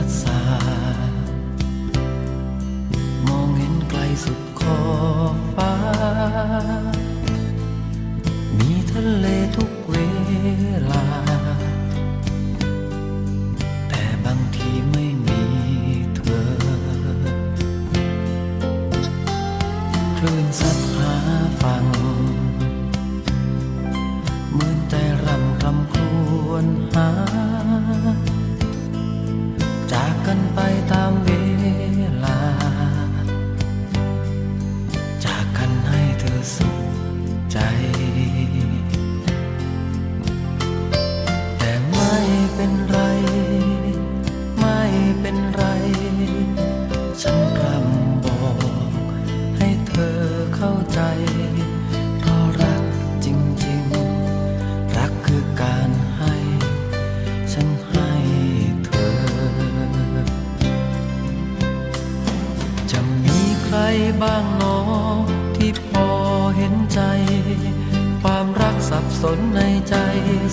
ัดสามองเห็นไกลสุดขอบฟ้า มีทะเลทุกเวลา แต่บางทีไม่มีเธอ คลื่นซัดหาฟังเหมือนใจรำคำควรหา ผ่านไป บ้างหนอ ที่พอเห็นใจ ความรักสับสนในใจ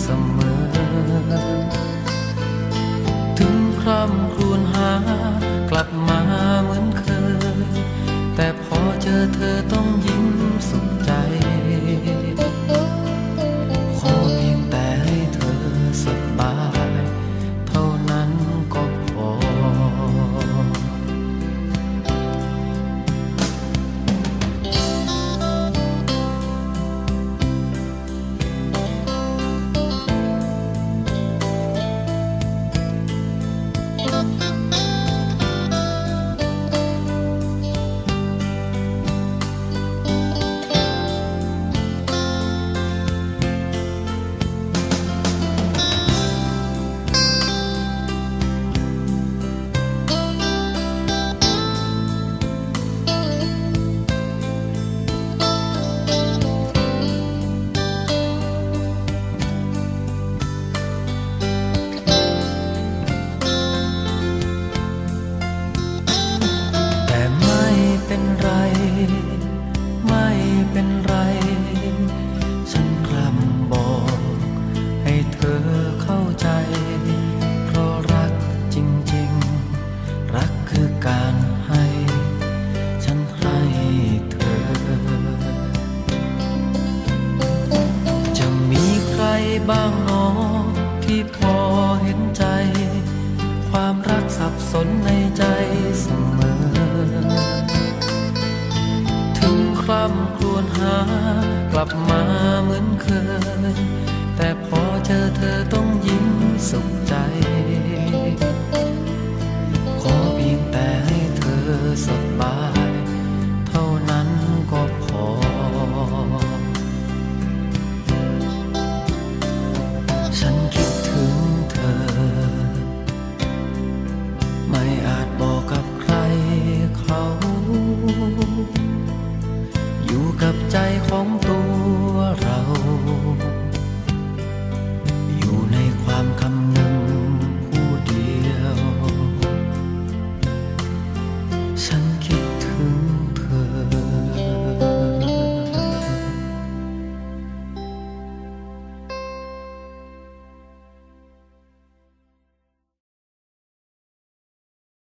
เสมอ ถึงคร่ำครวญหากลับมา บ้างนอที่พอเห็นใจ ความรักสับสนในใจเสมอ ถึงคร่ำครวญหากลับมาเหมือนเคย แต่พอเจอเธอต้องยิ้มสุขใจ 想。